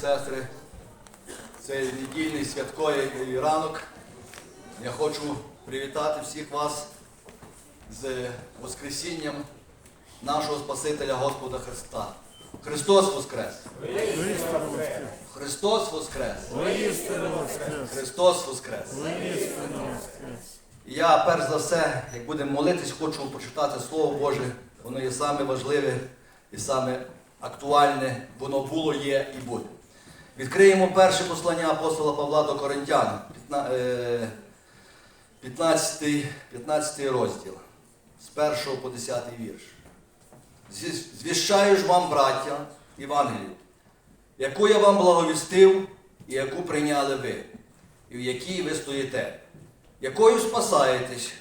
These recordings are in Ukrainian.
сестри, цей недільний святковий ранок. Я хочу привітати всіх вас з Воскресінням нашого Спасителя Господа Христа. Христос Воскрес! Христос Воскрес! Христос Воскрес! Я перш за все, як будемо молитись, хочу почитати Слово Боже. Воно є саме важливе і саме актуальне, воно було, є і буде. Відкриємо перше послання апостола Павла до Коринтян, 15, 15 розділ, з 1 по 10 вірш. Звіщаю ж вам, браття, Євангелію, яку я вам благовістив і яку прийняли ви, і в якій ви стоїте, якою спасаєтесь,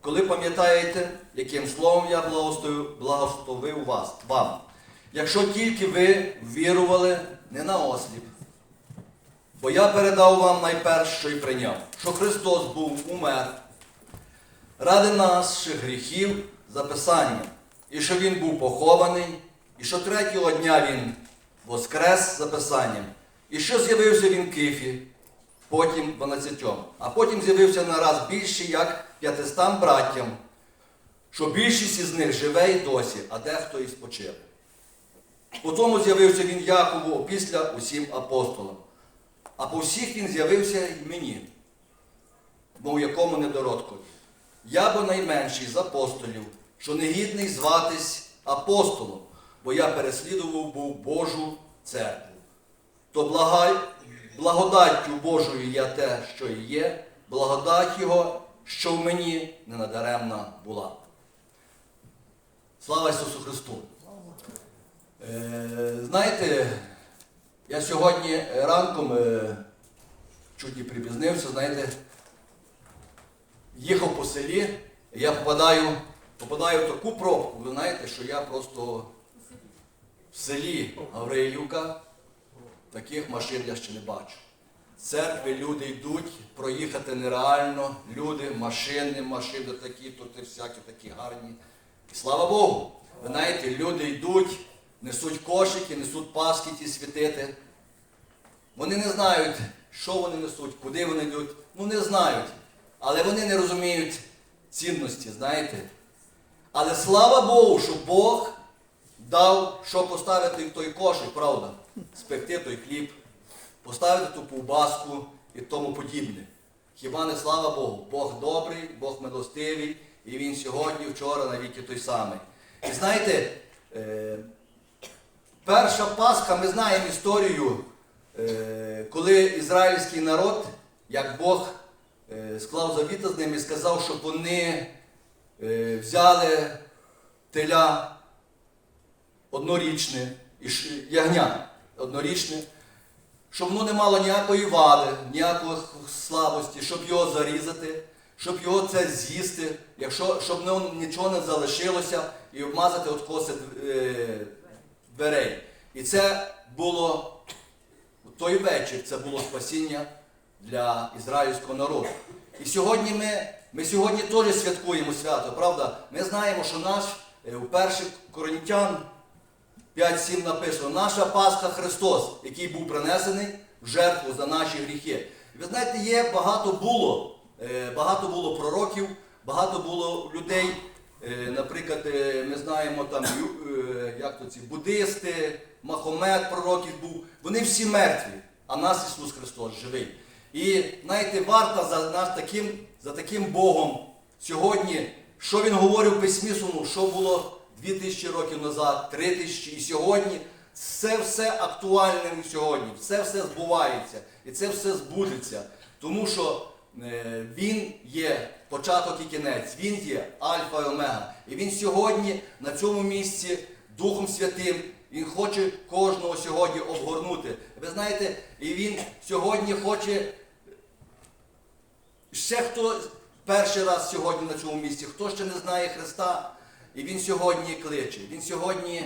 коли пам'ятаєте, яким словом я благословив, благословив вас, вам, якщо тільки ви вірували не на осліп. Бо я передав вам найперше, що й прийняв, що Христос був умер ради наших гріхів за Писанням, і що Він був похований, і що третього дня Він воскрес за Писанням, і що з'явився Він Кифі, потім 12, а потім з'явився нараз більше, як 500 браттям, що більшість із них живе і досі, а дехто і спочив. Потому з'явився він Якову опісля усім апостолам. А по всіх він з'явився і мені, мов якому недородкові. Я бо найменший з апостолів, що негідний зватись апостолом, бо я переслідував був Божу церкву. То благай, благодаттю Божою я те, що і є, благодать Його, що в мені ненадаремна була. Слава Ісусу Христу! Е, знаєте, я сьогодні ранком е, чуть не припізнився, знаєте, їхав по селі, я попадаю, попадаю в таку пробку, ви знаєте, що я просто в селі Гавриївка таких машин я ще не бачу. Церкви люди йдуть, проїхати нереально, люди, машини, машини такі, тут всякі такі гарні. І слава Богу! Ви знаєте, люди йдуть, несуть кошики, несуть паски ті святити. Вони не знають, що вони несуть, куди вони йдуть. Ну не знають. Але вони не розуміють цінності, знаєте. Але слава Богу, що Бог дав, що поставити в той кошик, правда? Спекти той хліб, поставити ту ковбаску і тому подібне. Хіба не слава Богу? Бог добрий, Бог милостивий, і Він сьогодні, вчора, навіки той самий. І знаєте, е, перша Пасха, ми знаємо історію, е, коли ізраїльський народ, як Бог е, склав завіта з ними і сказав, щоб вони е, взяли теля однорічне ягня однорічне, щоб воно не мало ніякої вади, ніякої слабості, щоб його зарізати, щоб його це з'їсти, якщо, щоб нічого не залишилося і обмазати от дверей. І це було у той вечір, це було спасіння для ізраїльського народу. І сьогодні ми, ми сьогодні теж святкуємо свято, правда? Ми знаємо, що наш е, у перших коринтян 5.7 написано, наша Пасха Христос, який був принесений в жертву за наші гріхи. Ви знаєте, є багато було, е, багато було пророків, багато було людей. Е, Наприклад, ми знаємо там, як то ці буддисти, Махомед пророків був. Вони всі мертві, а нас Ісус Христос живий. І знаєте, варто за нас таким, за таким Богом сьогодні, що він говорив письмі своєму, що було 2000 років назад, 3000 і сьогодні. Це все актуальне сьогодні, це все збувається і це все збудеться. Тому що е, він є початок і кінець, він є Альфа і Омега. І він сьогодні на цьому місці Духом Святим, він хоче кожного сьогодні обгорнути. Ви знаєте, і він сьогодні хоче Ще хто перший раз сьогодні на цьому місці, хто ще не знає Христа, і Він сьогодні кличе. Він сьогодні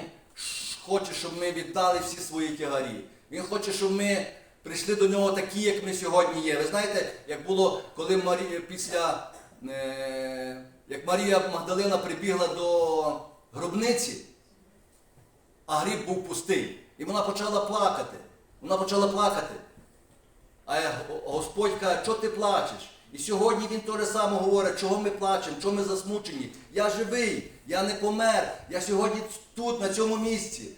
хоче, щоб ми віддали всі свої тягарі. Він хоче, щоб ми прийшли до нього такі, як ми сьогодні є. Ви знаєте, як було, коли Марія після е, як Марія Магдалина прибігла до гробниці, а гріб був пустий. І вона почала плакати. Вона почала плакати. А Господь каже, що ти плачеш? І сьогодні він те саме говорить, чого ми плачемо, чого ми засмучені. Я живий, я не помер, я сьогодні тут, на цьому місці.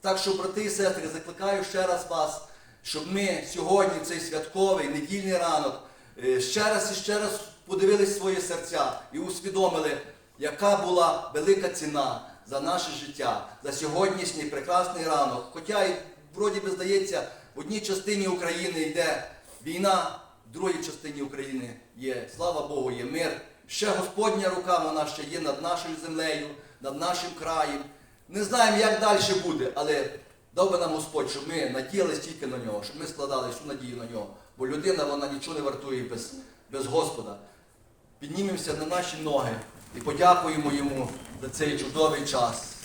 Так що, брати і сестри, закликаю ще раз вас, щоб ми сьогодні, цей святковий недільний ранок, е, ще раз і ще раз подивились в свої серця і усвідомили, яка була велика ціна за наше життя, за сьогоднішній прекрасний ранок. Хоча і вроді би здається, в одній частині України йде війна, в другій частині України є, слава Богу, є мир. Ще Господня рука вона ще є над нашою землею, над нашим краєм. Не знаємо, як далі буде, але дав би нам Господь, щоб ми надіялись тільки на нього, щоб ми складали всю надію на нього. Бо людина вона нічого не вартує без, без Господа. Піднімемося на наші ноги і подякуємо йому за цей чудовий час.